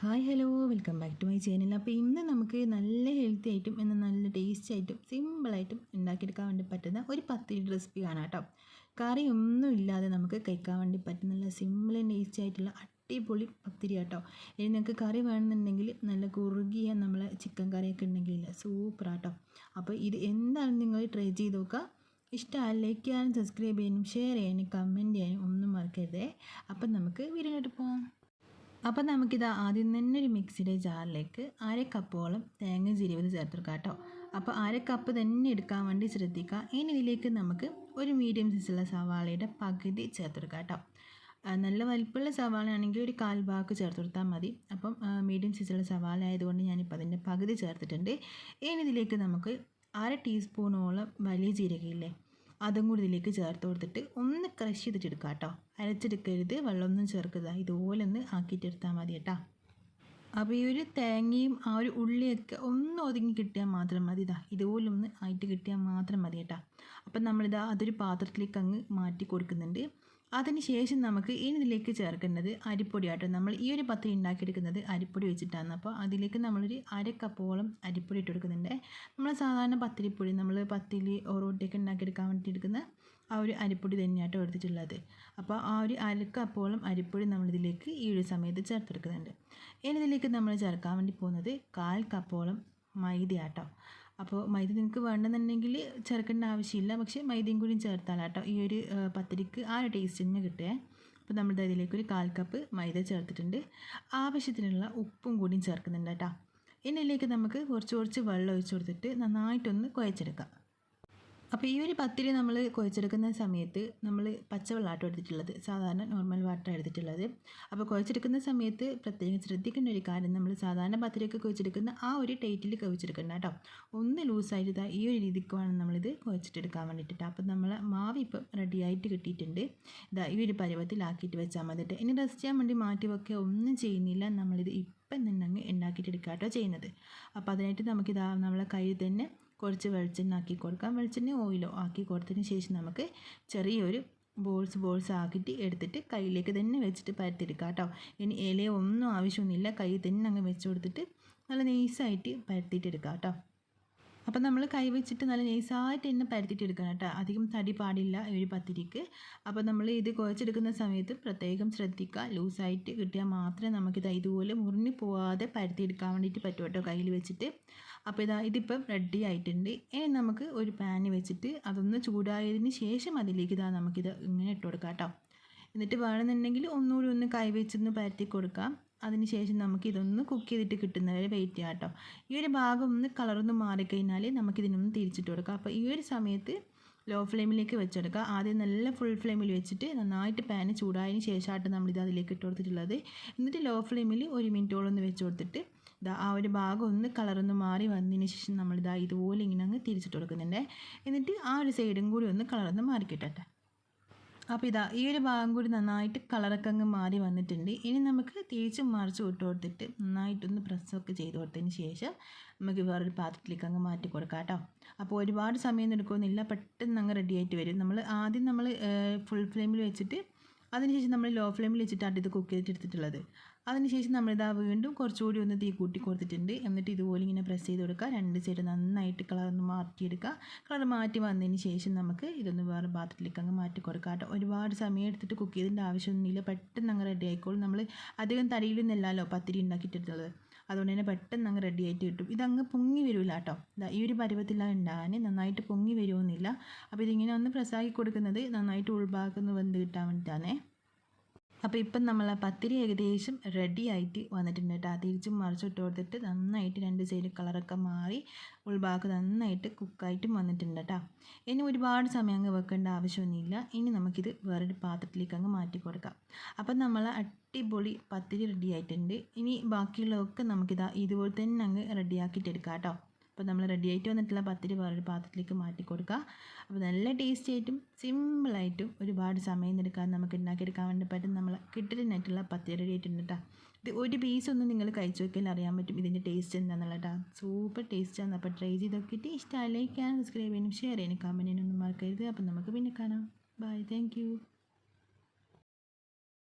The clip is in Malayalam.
Hi hello welcome back to my channel. അപ്പോൾ ഇന്ന് നമുക്ക് നല്ല ഹെൽത്തി ആയിട്ടും എന്നാൽ നല്ല ടേസ്റ്റി ആയിട്ടും സിമ്പിളായിട്ടും ഉണ്ടാക്കിയെടുക്കാൻ വേണ്ടി പറ്റുന്ന ഒരു പത്തിരി റെസിപ്പി കാണാം കേട്ടോ. കറി ഒന്നും ഇല്ലാതെ നമുക്ക് കഴിക്കാൻ വേണ്ടി പറ്റുന്ന നല്ല സിമ്പിൾ ടേസ്റ്റി ആയിട്ടുള്ള അടിപൊളി പത്തിരി കേട്ടോ. ഇനി നിങ്ങൾക്ക് കറി വേണമെന്നുണ്ടെങ്കിൽ നല്ല കുറുകിയ നമ്മളെ ചിക്കൻ കറിയൊക്കെ ഉണ്ടെങ്കിൽ സൂപ്പർ ആട്ടോ. അപ്പോൾ ഇത് എന്താണ് നിങ്ങൾ ട്രൈ ചെയ്ത് നോക്കുക. ഇഷ്ടമായി ലൈക്ക് ചെയ്യാനും സബ്സ്ക്രൈബ് ചെയ്യാനും ഷെയർ ചെയ്യാനും കമന്റ് ചെയ്യാനും ഒന്നും മറക്കരുതേ. അപ്പം നമുക്ക് വീഡിയോയിലോട്ട് പോകാം അപ്പോൾ നമുക്കിത് ആദ്യം തന്നെ ഒരു മിക്സിയുടെ ജാറിലേക്ക് അര കപ്പോളം തേങ്ങ ചിരിവത് ചേർത്തെടുക്കാം കേട്ടോ അപ്പോൾ അര കപ്പ് തന്നെ എടുക്കാൻ വേണ്ടി ശ്രദ്ധിക്കുക. ഇനി ഇതിലേക്ക് നമുക്ക് ഒരു മീഡിയം സൈസുള്ള സവാളയുടെ പകുതി ചേർത്തെടുക്കാം കേട്ടോ നല്ല വലിപ്പമുള്ള സവാള ആണെങ്കിൽ ഒരു കാൽ ഭാഗം ചേർത്ത് കൊടുത്താൽ മതി. അപ്പം മീഡിയം സൈസുള്ള സവാള ആയതുകൊണ്ട് ഞാനിപ്പോൾ അതിന്റെ പകുതി ചേർത്തിട്ടുണ്ട്. ഇനി ഇതിലേക്ക് നമുക്ക് അര ടീസ്പൂണോളം വലിയ ജീരകയില്ലേ അതും കൂടി ഇതിലേക്ക് ചേർത്ത് കൊടുത്തിട്ട് ഒന്ന് ക്രഷ് ചെയ്തിട്ടെടുക്കുക കേട്ടോ അരച്ചെടുക്കരുത് വെള്ളമൊന്നും ചേർക്കരുത്. ഇതുപോലെ ഒന്ന് ആക്കിയിട്ടെടുത്താൽ മതി കേട്ടോ. അപ്പോൾ ഈ ഒരു തേങ്ങയും ആ ഒരു ഉള്ളിയൊക്കെ ഒന്ന് ഒതുങ്ങി കിട്ടിയാൽ മാത്രം മതി ഇതാ ഇതുപോലെ ഒന്ന് ആയിട്ട് കിട്ടിയാൽ മാത്രം മതി കേട്ടോ. അപ്പം നമ്മളിതാ അതൊരു പാത്രത്തിലേക്ക് അങ്ങ് മാറ്റി കൊടുക്കുന്നുണ്ട്. അതിന് ശേഷം നമുക്ക് ഇനി ഇതിലേക്ക് ചേർക്കേണ്ടത് അരിപ്പൊടി നമ്മൾ ഈ ഒരു പത്തിരി ഉണ്ടാക്കിയെടുക്കുന്നത് അരിപ്പൊടി വെച്ചിട്ടാണ്. അപ്പോൾ അതിലേക്ക് നമ്മളൊരു അര അരിപ്പൊടി ഇട്ട് കൊടുക്കുന്നുണ്ട്. നമ്മൾ സാധാരണ പത്തിരിപ്പൊടി നമ്മൾ പത്തിരി ഓറോട്ടിയൊക്കെ ഉണ്ടാക്കിയെടുക്കാൻ വേണ്ടി എടുക്കുന്ന ആ ഒരു അരിപ്പൊടി തന്നെയാട്ടോ എടുത്തിട്ടുള്ളത്. അപ്പോൾ ആ ഒരു അരക്കപ്പോളം കപ്പോളം അരിപ്പൊടി നമ്മളിതിലേക്ക് ഈ ഒരു സമയത്ത് ചേർത്തെടുക്കുന്നുണ്ട്. ഇനി ഇതിലേക്ക് നമ്മൾ ചേർക്കാൻ വേണ്ടി പോകുന്നത് കാൽ കപ്പോളം മൈദയാട്ടോ. അപ്പോൾ മൈദ നിങ്ങൾക്ക് വേണ്ടെന്നുണ്ടെങ്കിൽ ചേർക്കേണ്ട ആവശ്യമില്ല. പക്ഷേ മൈദയും കൂടി ചേർത്താൽ കേട്ടോ ഈ ഒരു പത്തിരിക്ക് ആ ഒരു ടേസ്റ്റ് തന്നെ കിട്ടുക അപ്പോൾ നമ്മൾ ഇതിലേക്ക് ഒരു കാൽ കപ്പ് മൈദ ചേർത്തിട്ടുണ്ട്. ആവശ്യത്തിനുള്ള ഉപ്പും കൂടിയും ചേർക്കുന്നുണ്ട് കേട്ടോ ഇതിലേക്ക് നമുക്ക് കുറച്ച് കുറച്ച് വെള്ളം ഒഴിച്ച് കൊടുത്തിട്ട് നന്നായിട്ടൊന്ന് കുഴച്ചെടുക്കാം. അപ്പോൾ ഈ ഒരു പത്തിരി നമ്മൾ കുഴച്ചെടുക്കുന്ന സമയത്ത് നമ്മൾ പച്ചവെള്ളമാട്ടോ എടുത്തിട്ടുള്ളത്. സാധാരണ നോർമൽ വാട്ടർ എടുത്തിട്ടുള്ളത്. അപ്പോൾ കുഴച്ചെടുക്കുന്ന സമയത്ത് പ്രത്യേകം ശ്രദ്ധിക്കേണ്ട ഒരു കാര്യം നമ്മൾ സാധാരണ പത്തിരിയൊക്കെ കുഴച്ചെടുക്കുന്ന ആ ഒരു ടൈറ്റിൽ കുഴച്ചെടുക്കണ്ട കേട്ടോ. ഒന്ന് ലൂസായിട്ട് ഈ ഒരു രീതിക്ക് വേണം നമ്മളിത് കുഴച്ചിട്ടെടുക്കാൻ വേണ്ടിയിട്ട്. അപ്പോൾ നമ്മൾ മാവ് ഇപ്പം റെഡിയായിട്ട് കിട്ടിയിട്ടുണ്ട്. ഇതാ ഈ ഒരു പരുവത്തിലാക്കിയിട്ട് വെച്ചാൽ മതിയിട്ട് ഇനി റെസ്റ്റ് ചെയ്യാൻ വേണ്ടി മാറ്റി വെക്കുക ഒന്നും ചെയ്യുന്നില്ല. നമ്മളിത് ഇപ്പം തന്നെ അങ്ങ് ഉണ്ടാക്കിയിട്ട് എടുക്കാട്ടോ ചെയ്യുന്നത്. അപ്പോൾ അതിനായിട്ട് നമുക്കിതാ നമ്മളെ കയ്യിൽ തന്നെ കുറച്ച് വെളിച്ചെണ്ണ ആക്കി കൊടുക്കാം. വെളിച്ചെണ്ണ ഓയിലോ ആക്കി കൊടുത്തതിന് ശേഷം നമുക്ക് ചെറിയൊരു ബോൾസ് ബോൾസ് ആക്കിയിട്ട് എടുത്തിട്ട് കയ്യിലേക്ക് തന്നെ വെച്ചിട്ട് പരത്തിയെടുക്കാം കേട്ടോ. ഇനി ഇലയൊന്നും ആവശ്യമൊന്നുമില്ല. കൈ തന്നെ അങ്ങ് വെച്ച് കൊടുത്തിട്ട് നല്ല നൈസായിട്ട് പരത്തിയിട്ട് എടുക്കാം കേട്ടോ. അപ്പം നമ്മൾ കൈവച്ചിട്ട് നല്ല നൈസായിട്ട് തന്നെ പരത്തിയിട്ട് എടുക്കണം കേട്ടോ. അധികം തടി പാടില്ല ഒരു പത്തിരിക്ക്. അപ്പോൾ നമ്മൾ ഇത് കുഴച്ചെടുക്കുന്ന സമയത്ത് പ്രത്യേകം ശ്രദ്ധിക്കുക. ലൂസായിട്ട് കിട്ടിയാൽ മാത്രമേ നമുക്കിത് ഇതുപോലെ മുറിഞ്ഞു പോവാതെ പരത്തിയെടുക്കാൻ വേണ്ടിയിട്ട് പറ്റും കേട്ടോ കയ്യിൽ വെച്ചിട്ട്. അപ്പോൾ ഇതാ ഇതിപ്പം റെഡി ആയിട്ടുണ്ട്. ഇനി നമുക്ക് ഒരു പാന് വെച്ചിട്ട് അതൊന്ന് ചൂടായതിന് ശേഷം അതിലേക്ക് ഇതാ നമുക്കിത് ഇങ്ങനെ ഇട്ട് കൊടുക്കാം കേട്ടോ. എന്നിട്ട് വേണമെന്നുണ്ടെങ്കിൽ ഒന്നുകൂടി ഒന്ന് കൈ വെച്ചൊന്ന് പരത്തി കൊടുക്കാം. അതിനുശേഷം നമുക്ക് ഇതൊന്ന് കുക്ക് ചെയ്തിട്ട് കിട്ടുന്നവരെ വെയിറ്റ് ചെയ്യാം കേട്ടോ. ഈ ഒരു ഭാഗം ഒന്ന് കളറൊന്ന് മാറിക്കഴിഞ്ഞാൽ നമുക്കിതിനൊന്ന് തിരിച്ചിട്ട് കൊടുക്കാം. അപ്പോൾ ഈ ഒരു സമയത്ത് ലോ ഫ്ലെയിമിലേക്ക് വെച്ചെടുക്കുക ആദ്യം നല്ല ഫുൾ ഫ്ലെയിമിൽ വെച്ചിട്ട് നന്നായിട്ട് പാന് ചൂടായതിന് ശേഷമായിട്ട് നമ്മളിത് അതിലേക്ക് ഇട്ട് കൊടുത്തിട്ടുള്ളത്. എന്നിട്ട് ലോ ഫ്ലെയിമിൽ ഒരു മിനിറ്റോളം ഒന്ന് വെച്ച് കൊടുത്തിട്ട് ഇതാ ആ ഒരു ഭാഗം ഒന്ന് കളറൊന്ന് മാറി വന്നതിന് ശേഷം നമ്മളിതാ ഇതുപോലെ ഇങ്ങനെ അങ്ങ് തിരിച്ചിട്ട് കൊടുക്കുന്നുണ്ട്. എന്നിട്ട് ആ ഒരു സൈഡും കൂടി ഒന്ന് കളറൊന്ന് മാറിക്കിട്ടെ അപ്പോൾ ഇതാ ഈ ഒരു ഭാഗം കൂടി നന്നായിട്ട് കളറൊക്കെ അങ്ങ് മാറി വന്നിട്ടുണ്ട്. ഇനി നമുക്ക് തിരിച്ചും മറിച്ച് വിട്ട് കൊടുത്തിട്ട് നന്നായിട്ടൊന്ന് പ്രസ്സൊക്കെ ചെയ്ത് കൊടുത്തതിന് ശേഷം നമുക്ക് വേറൊരു പാത്രത്തിലേക്ക് അങ്ങ് മാറ്റി കൊടുക്കാം കേട്ടോ. അപ്പോൾ ഒരുപാട് സമയം എടുക്കുമെന്നില്ല പെട്ടെന്ന് അങ്ങ് റെഡി ആയിട്ട് വരും. നമ്മൾ ആദ്യം നമ്മൾ ഫുൾ ഫ്ലെയിമിൽ വെച്ചിട്ട് അതിനുശേഷം നമ്മൾ ലോ ഫ്ലെയിമിൽ വെച്ചിട്ടാണ് ഇത് കുക്ക് ചെയ്തിട്ടെടുത്തിട്ടുള്ളത്. അതിനുശേഷം നമ്മളിതാ വീണ്ടും കുറച്ചുകൂടി ഒന്ന് തീ കൂട്ടി കൊടുത്തിട്ടുണ്ട്. എന്നിട്ട് ഇതുപോലെ ഇങ്ങനെ പ്രസ് ചെയ്ത് കൊടുക്കുക. രണ്ട് സൈഡ് നന്നായിട്ട് കളർ ഒന്ന് മാറ്റിയെടുക്കുക. കളർ മാറ്റി വന്നതിന് ശേഷം നമുക്ക് ഇതൊന്ന് വേറെ പാത്രത്തിലേക്ക് അങ്ങ് മാറ്റി കൊടുക്കുക കേട്ടോ. ഒരുപാട് സമയം എടുത്തിട്ട് കുക്ക് ചെയ്തതിന്റെ ആവശ്യമൊന്നുമില്ല. പെട്ടെന്ന് അങ്ങ് റെഡി ആയിക്കോളും. നമ്മൾ അധികം തടിയിലൊന്നുമല്ലല്ലോ പത്തിരി ഉണ്ടാക്കിയിട്ടെടുത്തത്. അതുകൊണ്ട് തന്നെ പെട്ടെന്ന് അങ്ങ് റെഡി ആയിട്ട് കിട്ടും. ഇതങ്ങ് പൊങ്ങി വരില്ല കേട്ടോ. ഈ ഒരു പരുവത്തിലാണ് ഉണ്ടാകാൻ നന്നായിട്ട് പൊങ്ങി വരുമെന്നില്ല അപ്പോൾ ഇതിങ്ങനെ ഒന്ന് പ്രസ്സാക്കി കൊടുക്കുന്നത് നന്നായിട്ട് ഉൾഭാഗത്തുനിന്ന് വെന്ത് കിട്ടാൻ വേണ്ടിയിട്ടാണേ അപ്പോൾ ഇപ്പം നമ്മൾ പത്തിരി ഏകദേശം റെഡി ആയിട്ട് വന്നിട്ടുണ്ട് കേട്ടോ. തിരിച്ചും മറിച്ചിട്ട് കൊടുത്തിട്ട് നന്നായിട്ട് രണ്ട് സൈഡ് കളറൊക്കെ മാറി ഉൾഭാഗത്ത് നന്നായിട്ട് കുക്കായിട്ടും വന്നിട്ടുണ്ട് കേട്ടോ. ഇനി ഒരുപാട് സമയം അങ്ങ് വെക്കേണ്ട ആവശ്യമൊന്നുമില്ല. ഇനി നമുക്കിത് വേറൊരു പാത്രത്തിലേക്ക് അങ്ങ് മാറ്റി കൊടുക്കാം. അപ്പം നമ്മൾ അടിപൊളി പത്തിരി റെഡി ആയിട്ടുണ്ട്. ഇനി ബാക്കിയുള്ളതൊക്കെ നമുക്കിതാ ഇതുപോലെ തന്നെ അങ്ങ് റെഡിയാക്കിയിട്ട് എടുക്കാം കേട്ടോ. അപ്പോൾ നമ്മൾ റെഡി ആയിട്ട് വന്നിട്ടുള്ള പത്തിരി വേറൊരു പാത്രത്തിലേക്ക് മാറ്റി കൊടുക്കുക. അപ്പോൾ നല്ല ടേസ്റ്റി ആയിട്ടും സിമ്പിളായിട്ടും ഒരുപാട് സമയം എടുക്കാതെ നമുക്ക് ഉണ്ടാക്കിയെടുക്കാൻ വേണ്ടി പറ്റും നമ്മൾ കിട്ടലിനായിട്ടുള്ള പത്തിരി റെഡി ആയിട്ടുണ്ട് ഇത് ഒരു പീസ് ഒന്നും നിങ്ങൾ കഴിച്ചു നോക്കിയാൽ അറിയാൻ പറ്റും ഇതിന്റെ ടേസ്റ്റ് എന്താണെന്നുള്ള കേട്ടോ സൂപ്പർ ടേസ്റ്റാണ് അപ്പോൾ ട്രൈ ചെയ്ത് നോക്കിയിട്ട് ഇഷ്ടമായി ലൈക്ക് ചെയ്യാനും സബ്സ്ക്രൈബ് ചെയ്യാനും ഷെയർ ചെയ്യാനും കമന്റ് ചെയ്യാനൊന്നും മറക്കരുത്. അപ്പോൾ നമുക്ക് പിന്നെ കാണാം. Bye thank